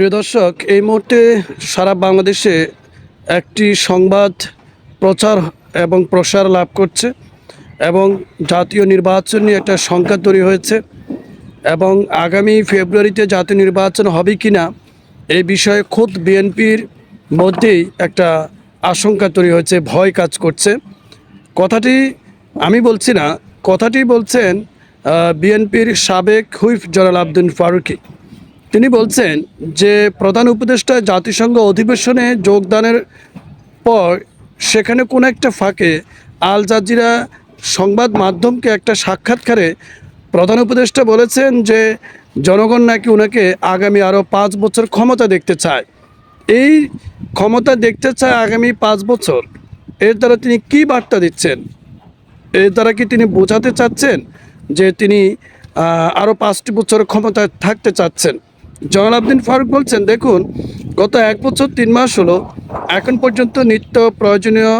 প্রিয় দর্শক, এই মুহূর্তে সারা বাংলাদেশে একটি সংবাদ প্রচার এবং প্রসার লাভ করছে এবং জাতীয় নির্বাচন নিয়ে একটা শঙ্কা তৈরি হয়েছে এবং আগামী ফেব্রুয়ারিতে জাতীয় নির্বাচন হবে কি না এই বিষয়ে খোদ বিএনপির মধ্যেই একটা আশঙ্কা তৈরি হয়েছে, ভয় কাজ করছে। কথাটি আমি বলছি না, কথাটি বলছেন বিএনপির সাবেক হুইফ জনাল আব্দুল ফারুকি। তিনি বলছেন যে প্রধান উপদেষ্টা জাতিসংঘ অধিবেশনে যোগদানের পর সেখানে কোনো একটা ফাঁকে আল জাজিরা সংবাদ মাধ্যমকে একটা সাক্ষাৎকারে প্রধান উপদেষ্টা বলেছেন যে জনগণ নাকি ওনাকে আগামী আরও পাঁচ বছর ক্ষমতা দেখতে চায়। এই ক্ষমতা দেখতে চায় আগামী পাঁচ বছর। এর দ্বারা তিনি কী বার্তা দিচ্ছেন? এর দ্বারা কি তিনি বোঝাতে চাচ্ছেন যে তিনি আরও পাঁচটি বছর ক্ষমতায় থাকতে চাচ্ছেন? জয়নাল আবদিন ফারুক বলছেন, দেখুন, গত এক বছর তিন মাস হলো, এখন পর্যন্ত নিত্য প্রয়োজনীয়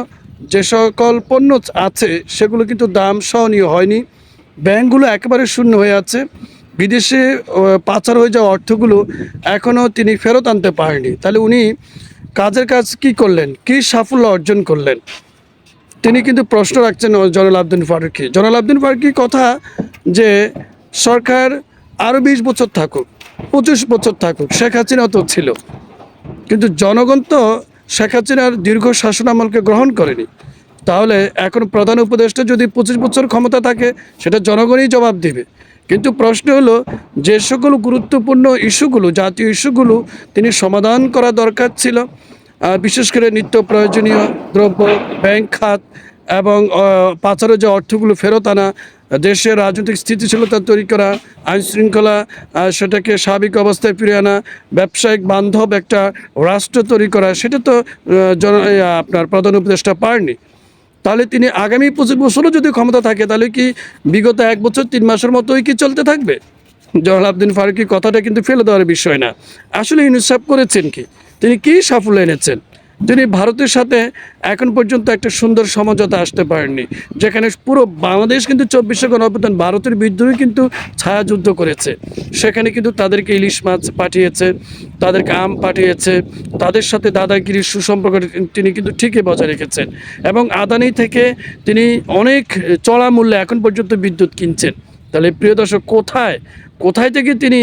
যে সকল পণ্য আছে, সেগুলো কিন্তু দাম সহনীয় হয়নি। ব্যাংকগুলো একেবারে শূন্য হয়ে আছে। বিদেশে পাচার হয়ে যাওয়া অর্থগুলো এখনও তিনি ফেরত আনতে পারেনি তাহলে উনি কাজের কাজ কি করলেন? কি সাফল্য অর্জন করলেন? তিনি কিন্তু প্রশ্ন রাখছেন জনাল আবদিন ফারুকি জনাল আবদিন ফারুকি কথা? যে, সরকার আরও বিশ বছর থাকুক। পঁচিশ বছর থাকুক, শেখ হাসিনা তো ছিল। কিন্তু জনগণ তো শেখ হাসিনার দীর্ঘ শাসনামলকে গ্রহণ করেনি। তাহলে এখন প্রধান উপদেষ্টা যদি পঁচিশ বছর ক্ষমতা থাকে, সেটা জনগণই জবাব দিবে। কিন্তু প্রশ্ন হলো, যে সকল গুরুত্বপূর্ণ ইস্যুগুলো, জাতীয় ইস্যুগুলো তিনি সমাধান করা দরকার ছিল। বিশেষ করে নিত্য প্রয়োজনীয় দ্রব্য, ব্যাংক খাত এবং পাচারের যে অর্থগুলো ফেরত আনা দেশের রাজনৈতিক স্থিতিশীলতা তৈরি করা, আইন শৃঙ্খলা সেটাকে স্বাভাবিক অবস্থায় ফিরে আনা, ব্যবসায়িক বান্ধব একটা রাষ্ট্র তৈরি করা, সেটা তো জন আপনার প্রধান উপদেষ্টা পারেনি তাহলে তিনি আগামী পঁচিশ বছরও যদি ক্ষমতা থাকে, তাহলে কি বিগত এক বছর, তিন মাসের মতোই কি চলতে থাকবে? আবদিন ফারুকি কথাটা কিন্তু ফেলে দেওয়ার বিষয় না। আসলে ইনসাফ করেছেন কি? তিনি কি সাফল্য এনেছেন? তিনি ভারতের সাথে এখন পর্যন্ত একটা সুন্দর সমঝোতা আসতে পারেননি, যেখানে পুরো বাংলাদেশ কিন্তু চব্বিশে গণঅভ্যুত্থান, ভারতের বিদ্রোহী কিন্তু ছায়াযুদ্ধ করেছে। সেখানে কিন্তু তাদেরকে ইলিশ মাছ পাঠিয়েছে, তাদেরকে আম পাঠিয়েছে, তাদের সাথে দাদাগিরির সুসম্পর্ক তিনি কিন্তু ঠিকই বজায় রেখেছেন এবং আদানি থেকে তিনি অনেক চড়া মূল্যে এখন পর্যন্ত বিদ্যুৎ কিনছেন। তাহলে প্রিয় দর্শক, কোথায় কোথায় থেকে তিনি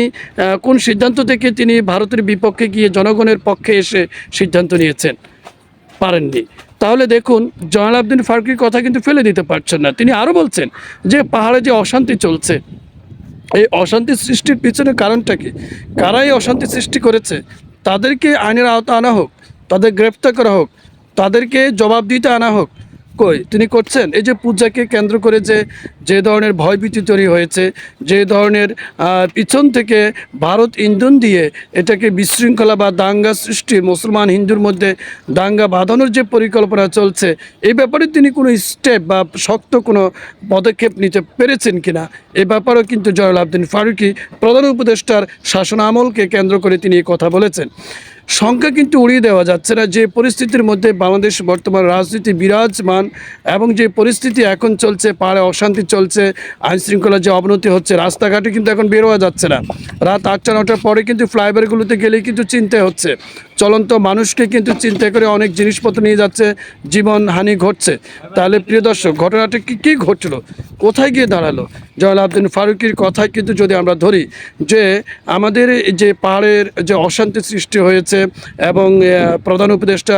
কোন সিদ্ধান্ত থেকে তিনি ভারতের বিপক্ষে গিয়ে জনগণের পক্ষে এসে সিদ্ধান্ত নিয়েছেন? পারেননি। তাহলে দেখুন, জয়নাল আবদিন ফারুকির কথা কিন্তু ফেলে দিতে পারছেন না। তিনি আরও বলছেন যে, পাহাড়ে যে অশান্তি চলছে, এই অশান্তি সৃষ্টির পিছনে কারণটা কি? কারাই অশান্তি সৃষ্টি করেছে? তাদেরকে আইনের আওতা আনা হোক, তাদের গ্রেপ্তার করা হোক, তাদেরকে জবাব দিতে আনা হোক কই? তিনি করছেন? এই যে পূজাকে কেন্দ্র করে যে যে ধরনের ভয়ভীতি তৈরি হয়েছে, যে ধরনের পিছন থেকে ভারত ইন্ধন দিয়ে এটাকে বিশৃঙ্খলা বা দাঙ্গা সৃষ্টি, মুসলমান হিন্দুর মধ্যে দাঙ্গা বাঁধানোর যে পরিকল্পনা চলছে এই ব্যাপারে তিনি কোনো স্টেপ বা শক্ত কোনো পদক্ষেপ নিতে পেরেছেন কিনা? এ ব্যাপারেও কিন্তু জয়নাল আবদিন ফারুকি প্রধান উপদেষ্টার শাসন আমলকে কেন্দ্র করে তিনি কথা বলেছেন। সংখ্যা কিন্তু উড়িয়ে দেওয়া যাচ্ছে না। যে পরিস্থিতির মধ্যে বাংলাদেশ বর্তমান রাজনীতি বিরাজমান এবং যে পরিস্থিতি এখন চলছে পাড়ে অশান্তি চলছে আইন শৃঙ্খলার যে অবনতি হচ্ছে, রাস্তাঘাটে কিন্তু এখন বেরোয়া যাচ্ছে না। রাত আটটা নটার পরে কিন্তু ফ্লাইওভারগুলোতে গেলেই কিন্তু চিনতে হচ্ছে। চলন্ত মানুষকে কিন্তু চিন্তা করে অনেক জিনিসপত্র নিয়ে যাচ্ছে, জীবন হানি ঘটছে। তাহলে প্রিয় দর্শক, ঘটনাটা কি, কী ঘটলো? কোথায় গিয়ে দাঁড়াল? জয়নাল আবদিন ফারুকির কথায় কিন্তু যদি আমরা ধরি যে আমাদের যে পাহাড়ের যে অশান্তি সৃষ্টি হয়েছে এবং প্রধান উপদেষ্টা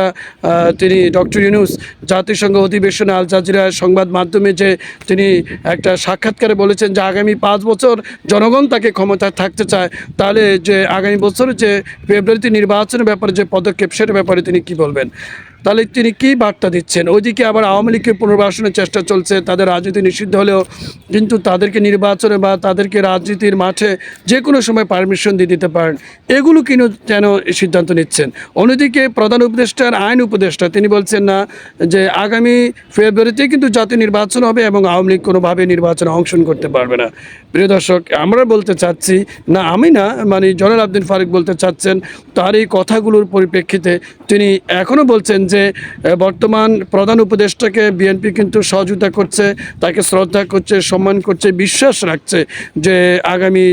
তিনি ডক্টর ইউনুস জাতিসংঘ অধিবেশনে আল জাজিরা সংবাদ মাধ্যমে যে তিনি একটা সাক্ষাৎকারে বলেছেন যে আগামী পাঁচ বছর জনগণ তাকে ক্ষমতায় থাকতে চায়। তাহলে যে আগামী বছর যে ফেব্রুয়ারিতে নির্বাচনের ব্যাপারে যে পদক্ষেপ সেটা ব্যাপারে তিনি কি বলবেন? তাহলে তিনি কি বার্তা দিচ্ছেন? ওইদিকে আবার আওয়ামী লীগকে পুনর্বাসনের চেষ্টা চলছে, তাদের রাজনীতি নিষিদ্ধ হলেও কিন্তু তাদেরকে নির্বাচনে বা তাদেরকে রাজনীতির মাঠে যে কোনো সময় পারমিশন দিয়ে দিতে পারেন। এগুলো কিনো যেন সিদ্ধান্ত নিচ্ছেন? অন্যদিকে প্রধান উপদেষ্টার আইন উপদেষ্টা, তিনি বলছেন না যে আগামী ফেব্রুয়ারিতে কিন্তু জাতীয় নির্বাচন হবে এবং আওয়ামী লীগ কোনোভাবে নির্বাচনে অংশগ্রহণ করতে পারবে না। প্রিয় দর্শক, আমরা বলতে চাচ্ছি, না আমি না মানে জনাল আবদিন ফারুক বলতে চাচ্ছেন, তার এই কথাগুলোর পরিপ্রেক্ষিতে তিনি এখনও বলছেন যে বর্তমান প্রধান উপদেষ্টাকে বিএনপি কিন্তু সহযোগিতা করছে, তাকে শ্রদ্ধা করছে, সম্মান করছে, বিশ্বাস রাখছে যে আগামী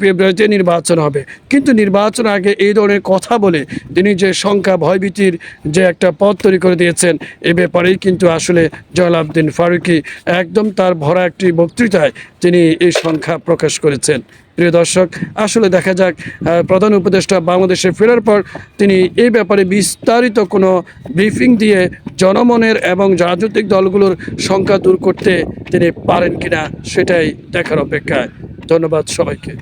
ফেব্রুয়ারিতে নির্বাচন হবে। কিন্তু নির্বাচন আগে এই ধরনের কথা বলে তিনি যে সংখ্যা ভয়ভীতির যে একটা পথ তৈরি করে দিয়েছেন, এ ব্যাপারেই কিন্তু আসলে জলালউদ্দিন ফারুকি একদম তার ভরা একটি বক্তৃতায় তিনি এই সংখ্যা প্রকাশ করেছেন। প্রিয় দর্শক, আসলে দেখা যাক প্রধান উপদেষ্টা বাংলাদেশে ফেরার পর তিনি এই ব্যাপারে বিস্তারিত কোনো ব্রিফিং দিয়ে জনমনের এবং রাজনৈতিক দলগুলোর সংখ্যা দূর করতে তিনি পারেন কিনা সেটাই দেখার অপেক্ষায়। ধন্যবাদ সবাইকে।